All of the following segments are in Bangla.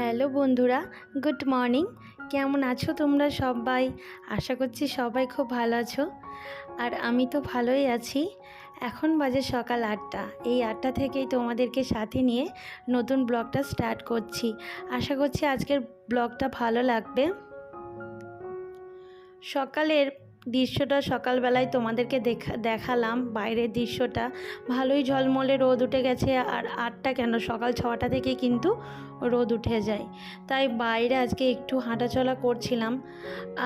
হ্যালো বন্ধুরা, গুড মর্নিং। কেমন আছো তোমরা সবাই? আশা করছি সবাই খুব ভালো আছো। আর আমি তো ভালোই আছি। এখন বাজে সকাল আটটা। এই আটটা থেকেই তোমাদেরকে সাথে নিয়ে নতুন ব্লগটা স্টার্ট করছি। আশা করছি আজকের ব্লগটা ভালো লাগবে। সকালের দৃশ্যটা সকালবেলায় তোমাদেরকে দেখা দেখালাম। বাইরের দৃশ্যটা ভালোই ঝলমলে রোদ উঠে গেছে আর আটটা কেন? সকাল ছটা থেকে কিন্তু রোদ উঠে যায়। তাই বাইরে আজকে একটু হাঁটাচলা করছিলাম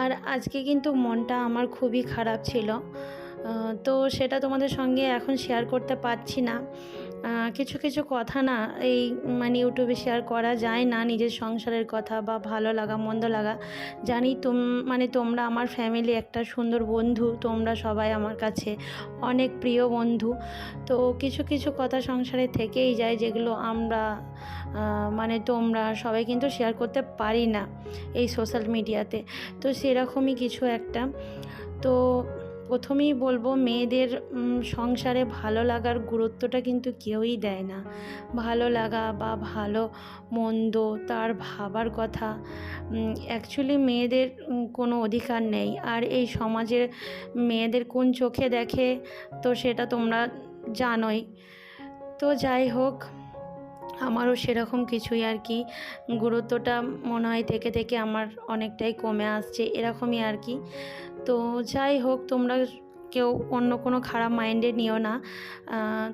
আর আজকে কিন্তু মনটা আমার খুবই খারাপ ছিল। তো সেটা তোমাদের সঙ্গে এখন শেয়ার করতে পারছি না। কিছু কিছু কথা না এই মানে ইউটিউবে শেয়ার করা যায় না নিজের সংসারের কথা বা ভালো লাগা, মন্দ লাগা। জানি তোম মানে তোমরা আমার ফ্যামিলি একটা সুন্দর বন্ধু, তোমরা সবাই আমার কাছে অনেক প্রিয় বন্ধু। তো কিছু কিছু কথা সংসারে থেকেই যায় যেগুলো আমরা মানে তোমরা সবাই কিন্তু শেয়ার করতে পারি না এই সোশ্যাল মিডিয়াতে তো সেরকমই কিছু একটা। তো প্রথমেই বলব, মেয়েদের সংসারে ভালো লাগার গুরুত্বটা কিন্তু কেউই দেয় না। ভালো লাগা বা ভালো মন্দ তার ভাবার কথা অ্যাকচুয়ালি মেয়েদের কোনো অধিকার নেই। আর এই সমাজের মেয়েদের কোন চোখে দেখে, তো সেটা তোমরা জানোই। তো যাই হোক, আমারও সেরকম কিছুই আর কি। গুরুত্বটা মনে হয় থেকে থেকে আমার অনেকটাই কমে আসছে, এরকমই আর কি। তো যাই হোক, তোমরা কেউ অন্য কোনো খারাপ মাইন্ডে নিও না।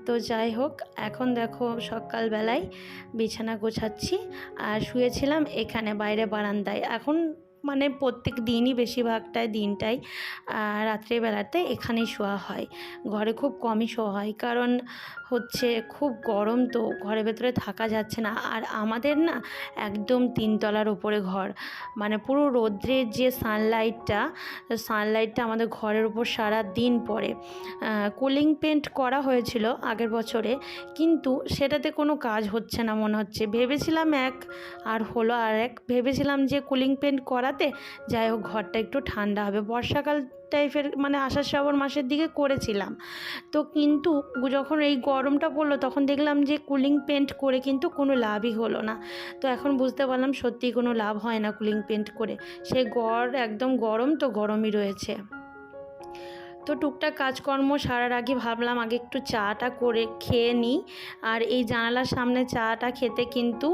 তো যাই হোক, এখন দেখো সকালবেলায় বিছানা গোছাচ্ছি আর শুয়েছিলাম এখানে বাইরে বারান্দায়। এখন মানে প্রত্যেক দিনই বেশিরভাগটাই দিনটাই রাত্রেবেলাতে এখানেই শোয়া হয়। ঘরে খুব কমই শোয়া হয় কারণ হচ্ছে খুব গরম তো ঘরের ভেতরে থাকা যাচ্ছে না। আর আমাদের না একদম তিনতলার উপরে ঘর। মানে পুরো রৌদ্রের যে সানলাইটটা সানলাইটটা আমাদের ঘরের উপর সারা দিন পড়ে কুলিং পেন্ট করা হয়েছিল আগের বছরে, কিন্তু সেটাতে কোনো কাজ হচ্ছে না মনে হচ্ছে। ভেবেছিলাম এক আর হলো আর এক ভেবেছিলাম যে কুলিং পেন্ট করাতে যাই হোক, ঘরটা একটু ঠান্ডা হবে। বর্ষাকাল টাইপের মানে আষাঢ় শ্রাবণ মাসের দিকে করেছিলাম। তো কিন্তু যখন এই গরমটা পড়ল, তখন দেখলাম যে কুলিং পেন্ট করে কিন্তু কোনো লাভই হলো না। তো এখন বুঝতে পারলাম সত্যিই কোনো লাভ হয় না কুলিং পেন্ট করে। সে গড় একদম গরম তো গরমই রয়েছে। তো টুকটাক কাজকর্ম সারার আগে ভাবলাম আগে একটু চাটা করে খেয়ে নিই। আর এই জানালার সামনে চাটা খেতে কিন্তু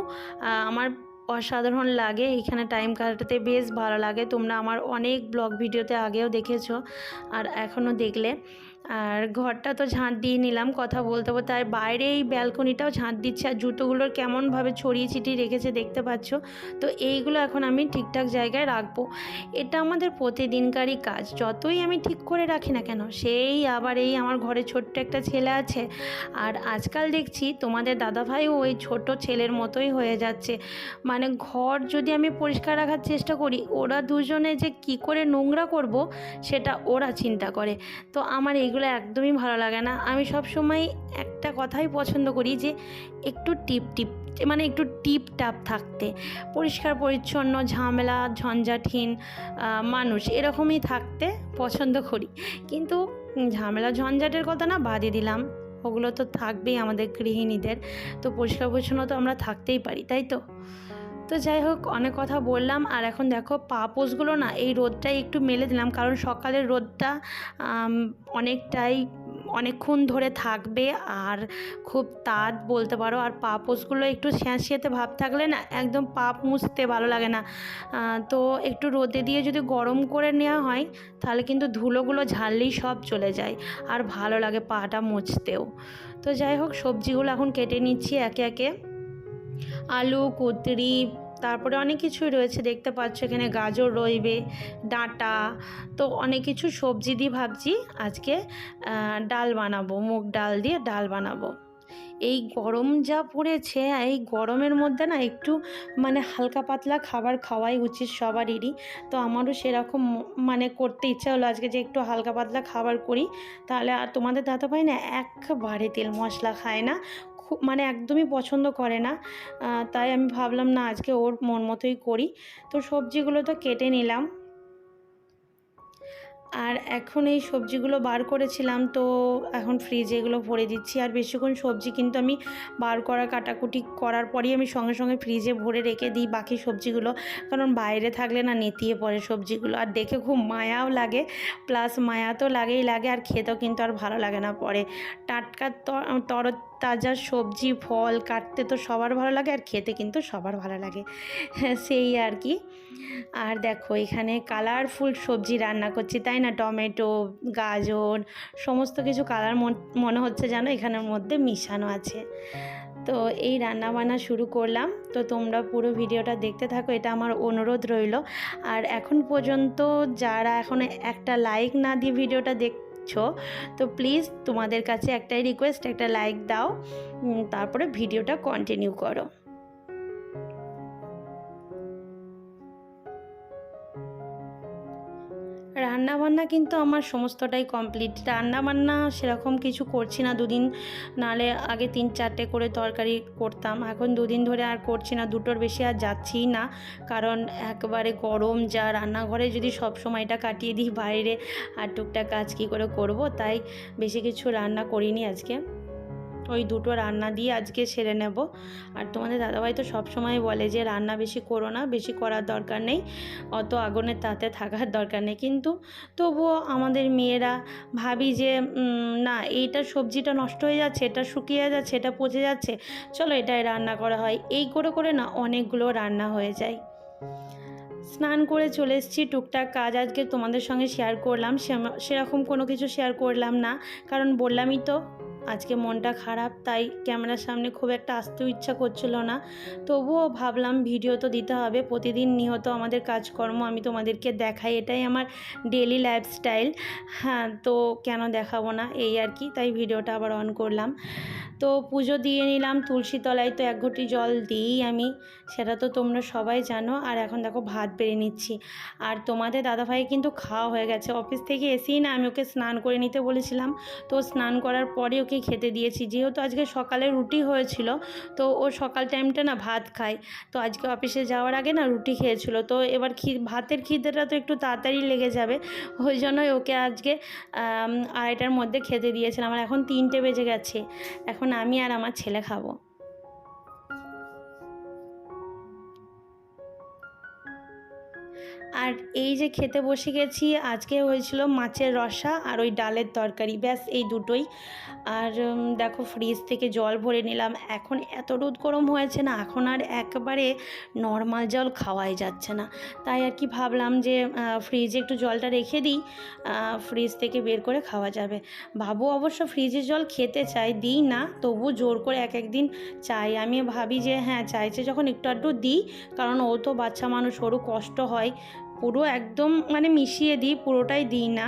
আমার অসাধারণ লাগে। এখানে টাইম কাটাতে বেশ ভালো লাগে। তোমরা আমার অনেক ব্লগ ভিডিওতে আগেও দেখেছ। আর এখনও দেখলে। আর ঘরটা তো ঝাঁট দিয়ে নিলাম কথা বলতে বলতে। আর বাইরে এই ব্যালকনিটাও ঝাঁট দিচ্ছে আর জুতোগুলোর কেমনভাবে ছড়িয়ে ছিটিয়ে রেখেছে দেখতে পাচ্ছ। তো এইগুলো এখন আমি ঠিকঠাক জায়গায় রাখব। এটা আমাদের প্রতিদিনকারই কাজ। যতই আমি ঠিক করে রাখি না কেন, সেই আবার এই আমার ঘরে ছোট্ট একটা ছেলে আছে। আর আজকাল দেখছি তোমাদের দাদাভাইও ওই ছোট ছেলের মতোই হয়ে যাচ্ছে। মানে ঘর যদি আমি পরিষ্কার রাখার চেষ্টা করি, ওরা দুজনে যে কি করে নোংরা করব, সেটা ওরা চিন্তা করে। তো আমার এইগুলো একদমই ভালো লাগে না। আমি সব সময় একটা কথাই পছন্দ করি যে, একটু টিপ টিপ মানে একটু টিপ টাপ থাকতে। পরিষ্কার, পরিচ্ছন্ন, ঝামেলা, ঝঞ্ঝাটহীন মানুষ এরকমই থাকতে পছন্দ করি। কিন্তু ঝামেলা, ঝঞ্ঝাটের কথা না বাদই দিলাম। ওগুলো তো থাকবেই আমাদের গৃহিণীদের। তো পরিষ্কার, পরিচ্ছন্ন তো আমরা থাকতেই পারি, তাই তো? তো যাই হোক, অনেক কথা বললাম। আর এখন দেখো, পাপোশগুলো না এই রোদটাই একটু মেলে দিলাম। কারণ সকালের রোদটা অনেকটাই অনেকক্ষণ ধরে থাকবে। আর খুব তাঁত বলতে পারো। আর পাপোশগুলো একটু স্যাঁতস্যাঁতে ভাব থাকলে না একদম পাপ মুছতে ভালো লাগে না। তো একটু রোদে দিয়ে যদি গরম করে নেওয়া হয়, তাহলে কিন্তু ধুলোগুলো ঝাড়লেই সব চলে যায়। আর ভালো লাগে পাটা মুছতেও। তো যাই হোক, সবজিগুলো এখন কেটে নিচ্ছি একে একে। আলু কুতরি তারপরে অনেক কিছুই রয়েছে। দেখতে পাচ্ছ এখানে গাজর রইবে, ডাঁটা, তো অনেক কিছু সবজি দিয়ে ভাবছি আজকে ডাল বানাবো, মুগ ডাল দিয়ে ডাল বানাবো। এই গরম যা পড়েছে, এই গরমের মধ্যে না একটু মানে হালকা পাতলা খাবার খাওয়াই উচিত সবারই। তো আমারও সেরকম মানে করতে ইচ্ছা হলো আজকে যে একটু হালকা পাতলা খাবার করি। তাহলে আর তোমাদের দাদা ভাই না একবারে তেল মশলা খায় না। মানে একদমই পছন্দ করে না। তাই আমি ভাবলাম, না, আজকে ওর মন মতোই করি। তো সবজিগুলো তো কেটে নিলাম। আর এখন এই সবজিগুলো বার করেছিলাম, তো এখন ফ্রিজে এগুলো ভরে দিচ্ছি। আর বেশিক্ষণ সবজি কিন্তু আমি বার করা, কাটাকুটি করার পরেই আমি সঙ্গে সঙ্গে ফ্রিজে ভরে রেখে দিই বাকি সবজিগুলো। কারণ বাইরে থাকলে না নেতিয়ে পড়ে সবজিগুলো। আর দেখে খুব মায়াও লাগে প্লাস মায়া তো লাগেই লাগে, আর খেতেও কিন্তু আর ভালো লাগে না পরে। টাটকা তর তাজা সবজি, ফল কাটতে তো সবার ভালো লাগে আর খেতে কিন্তু সবার ভালো লাগে। সেই আর কি। আর দেখো, এখানে কালারফুল সবজি রান্না করছি, তাই না? টমেটো, গাজর, সমস্ত কিছু কালার মনে হচ্ছে যেন এখানের মধ্যে মিশানো আছে। তো এই রান্না বান্না শুরু করলাম। তো তোমরা পুরো ভিডিওটা দেখতে থাকো, এটা আমার অনুরোধ রইল। আর এখন পর্যন্ত যারা এখন একটা লাইক না দিয়ে ভিডিওটা দেখছ তো প্লিজ তোমাদের কাছে একটাই রিকোয়েস্ট একটা লাইক দাও। তারপরে ভিডিওটা কন্টিনিউ করো। রান্না বান্না কিন্তু আমার সমস্তটাই কমপ্লিট রান্না বান্না সেরকম কিছু করছি না দুদিন নালে আগে তিন চারটে করে তরকারি করতাম। এখন দুদিন ধরে আর করছি না, দুটোর বেশি আর যাচ্ছি না। কারণ একবারে গরম, যা রান্নাঘরে যদি সব সময়টা কাটিয়ে দিই বাইরে, আর টুকটাক কাজ কী করে করব? তাই বেশি কিছু রান্না করিনি আজকে। ওই দুটো রান্না দিয়ে আজকে সেরে নেব। আর তোমাদের দাদাভাই তো সব সময় বলে যে, রান্না বেশি করো না, বেশি করার দরকার নেই। অত আগুনের তাতে থাকার দরকার নেই। কিন্তু তবুও আমাদের মেয়েরা ভাবি যে না, এইটা সবজিটা নষ্ট হয়ে যাচ্ছে, এটা শুকিয়ে যাচ্ছে, এটা পচে যাচ্ছে, চলো এটাই রান্না করা হয়। এই করে করে না অনেকগুলো রান্না হয়ে যায়। স্নান করে চলে এসেছি, টুকটাক কাজ আজকে তোমাদের সঙ্গে শেয়ার করলাম। সেরকম কোনো কিছু শেয়ার করলাম না। কারণ বললামই তো আজকে মনটা খারাপ, তাই ক্যামেরার সামনে খুব একটা আসতেও ইচ্ছা করছিল না। তবুও ভাবলাম ভিডিও তো দিতে হবে, প্রতিদিন নিহত আমাদের কাজকর্ম আমি তোমাদেরকে দেখাই, এটাই আমার ডেলি লাইফস্টাইল হ্যাঁ তো কেন দেখাবো না, এই আর কি, তাই ভিডিওটা আবার অন করলাম। তো পুজো দিয়ে নিলাম, তুলসী তলায় তো এক ঘটি জল দিই আমি, সেটা তো তোমরা সবাই জানো, আর এখন দেখো ভাত বেড়ে নিচ্ছি। আর তোমাদের দাদাভাই কিন্তু খাওয়া হয়ে গেছে, অফিস থেকে এসেই না আমি ওকে স্নান করে নিতে বলেছিলাম, তো স্নান করার পরে ওকে খেতে দিয়েছি। যেহেতু আজকে সকালে রুটি হয়েছিল, তো ও সকাল টাইমটা না ভাত খায়। তো আজকে অফিসে যাওয়ার আগে না রুটি খেয়েছিল। তো এবার খি, ভাতের খিদেটা তো একটু তাড়াতাড়ি লেগে যাবে। ওই জন্যই ওকে আজকে আড়াইটার মধ্যে খেতে দিয়েছিলাম। আমার এখন তিনটে বেজে গেছে। এখন আমি আর আমার ছেলে খাব। আর এই যে খেতে বসে গেছি, আজকে হয়েছিল মাছের রসা আর ওই ডালের তরকারি। ব্যাস, এই দুটোই। আর দেখো ফ্রিজ থেকে জল ভরে নিলাম। এখন এত রোদ গরম হয়েছে না, এখন আর একবারে নর্মাল জল খাওয়াই যাচ্ছে না। তাই আর কি ভাবলাম যে ফ্রিজে একটু জলটা রেখে দিই ফ্রিজ থেকে বের করে খাওয়া যাবে। বাবু অবশ্য ফ্রিজের জল খেতে চাই, দিই না, তবু জোর করে এক একদিন চাই। আমি ভাবি যে হ্যাঁ চাইছে যখন একটু আধটু দিই, কারণ ও তো বাচ্চা মানুষ, ওরও কষ্ট হয়। পুরো একদম মানে মিশিয়ে দিই পুরোটাই দিই না।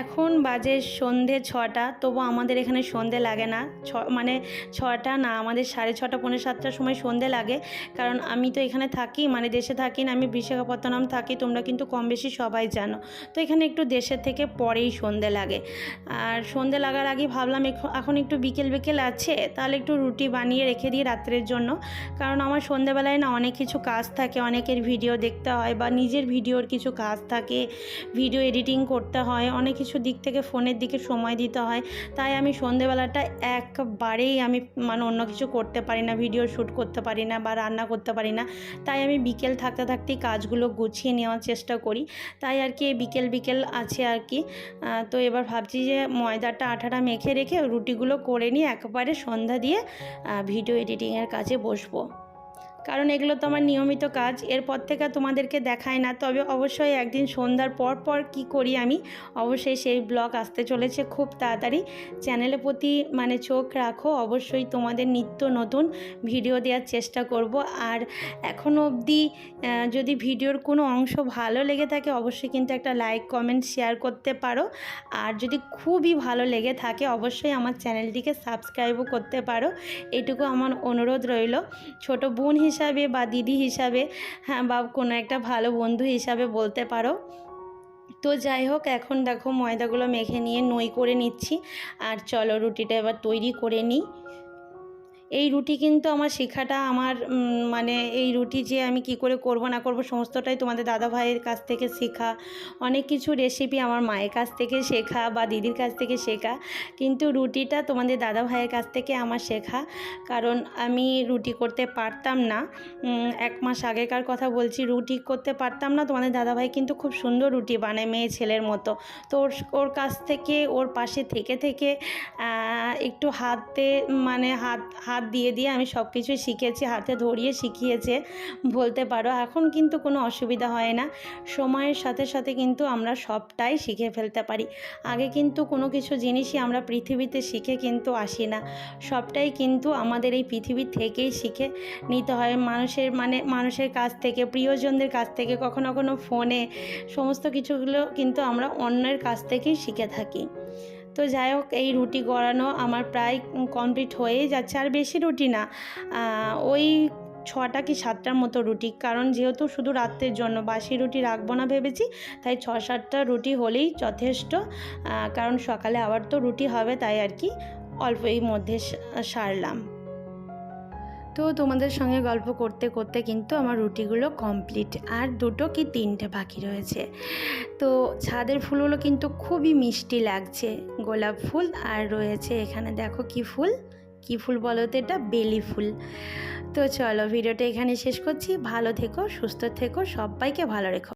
এখন বাজে সন্ধে ছটা, তবু আমাদের এখানে সন্ধে লাগে না। ছ মানে ছটা না, আমাদের সাড়ে ছটা, পৌনে সাতটার সময় সন্ধে লাগে। কারণ আমি তো এখানে থাকি মানে দেশে থাকি না, আমি বিশাখাপত্তনম থাকি, তোমরা কিন্তু কম বেশি সবাই জানো। তো এখানে একটু দেশের থেকে পরেই সন্ধে লাগে। আর সন্ধে লাগার আগে ভাবলাম এখন একটু বিকেল বিকেল আছে, তাহলে একটু রুটি বানিয়ে রেখে দিই রাত্রের জন্য। কারণ আমার সন্ধেবেলায় না অনেক কিছু কাজ থাকে, অনেকের ভিডিও দেখতে হয় বা নিজের ভিডিওর কিছু কাজ থাকে, ভিডিও এডিটিং করতে হয়। অনেক কিছু দিক থেকে ফোনের দিকে সময় দিতে হয়। তাই আমি সন্ধেবেলাটা একবারেই আমি মানে অন্য কিছু করতে পারি না, ভিডিও শ্যুট করতে পারি না বা রান্না করতে পারি না। তাই আমি বিকেল থাকতে থাকতেই কাজগুলো গুছিয়ে নেওয়ার চেষ্টা করি। তাই আর কি বিকেল বিকেল আছে আর কি। তো এবার ভাবছি যে ময়দাটা, আঠাটা মেখে রেখে রুটিগুলো করে নিয়ে একবারে সন্ধ্যা দিয়ে ভিডিও এডিটিংয়ের কাজে বসবো। কারণ এগুলো তো আমার নিয়মিত কাজ। এরপর থেকে তোমাদেরকে দেখায় না, তবে অবশ্যই একদিন সন্ধ্যার পর পর কি করি আমি, অবশ্যই সেই ব্লগ আসতে চলেছে খুব তাড়াতাড়ি। চ্যানেলের প্রতি মানে চোখ রাখো, অবশ্যই তোমাদের নিত্য নতুন ভিডিও দেওয়ার চেষ্টা করব। আর এখনও অবধি যদি ভিডিওর কোনো অংশ ভালো লেগে থাকে, অবশ্যই কিন্তু একটা লাইক, কমেন্ট, শেয়ার করতে পারো। আর যদি খুবই ভালো লেগে থাকে, অবশ্যই আমার চ্যানেলটিকে সাবস্ক্রাইবও করতে পারো। এটুকু আমার অনুরোধ রইল। ছোট বোন হিসাবে বা দিদি হিসাবে হ্যাঁ বা কোনো একটা ভালো বন্ধু হিসাবে বলতে পারো। তো যাই হোক, এখন দেখো ময়দাগুলো মেখে নিয়ে, নই করে নিচ্ছি। আর চলো রুটিটা এবার তৈরি করে নিই। এই রুটি কিন্তু আমার শেখাটা আমার মানে এই রুটি যে আমি কি করে করব না করব সমস্তটাই তোমাদের দাদা ভাইয়ের কাছ থেকে শেখা। অনেক কিছু রেসিপি আমার মায়ের কাছ থেকে শেখা বা দিদির কাছ থেকে শেখা। কিন্তু রুটিটা তোমাদের দাদা ভাইয়ের কাছ থেকে আমার শেখা। কারণ আমি রুটি করতে পারতাম না। এক মাস আগেকার কথা বলছি, রুটি করতে পারতাম না। তোমাদের দাদাভাই কিন্তু খুব সুন্দর রুটি বানায় মেয়ে ছেলের মতো। তো ওর ওর কাছ থেকে, ওর পাশে থেকে থেকে একটু হাতে মানে হাত হাত দিয়ে দিয়ে আমি সব কিছুই শিখেছি, হাতে ধরিয়ে শিখিয়েছে, বলতে পারো। এখন কিন্তু কোনো অসুবিধা হয় না। সময়ের সাথে সাথে কিন্তু আমরা সবটাই শিখে ফেলতে পারি। আগে কিন্তু কোনো কিছু জিনিসই আমরা পৃথিবীতে শিখে কিন্তু আসি না। সবটাই কিন্তু আমাদের এই পৃথিবী থেকেই শিখে নিতে হয়। মানুষের মানে মানুষের কাছ থেকে, প্রিয়জনদের কাছ থেকে, কখনো কখনো ফোনে, সমস্ত কিছুগুলো কিন্তু আমরা অন্যের কাছ থেকেই শিখে থাকি। তো যাই হোক, এই রুটি গড়ানো আমার প্রায় কমপ্লিট হয়েই যাচ্ছে, আর বেশি রুটি না। ওই ছটা কি সাতটার মতো রুটি, কারণ যেহেতু শুধু রাত্রের জন্য বাসি রুটি রাখব না ভেবেছি, তাই ছ সাতটা রুটি হলেই যথেষ্ট। কারণ সকালে আবার তো রুটি হবে, তাই আর কি অল্প এই মধ্যে সারলাম। তো তোমাদের সঙ্গে গল্প করতে করতে কিন্তু আমার রুটিগুলো কমপ্লিট আর দুটো কি তিনটে বাকি রয়েছে? তো ছাদের ফুলগুলো কিন্তু খুবই মিষ্টি লাগছে। গোলাপ ফুল আর রয়েছে এখানে দেখো কি ফুল? কি ফুল বলো তো এটা? বেলি ফুল। তো চলো ভিডিওটা এখানে শেষ করছি। ভালো থেকো, সুস্থ থেকো, সবাইকে ভালো রেখো।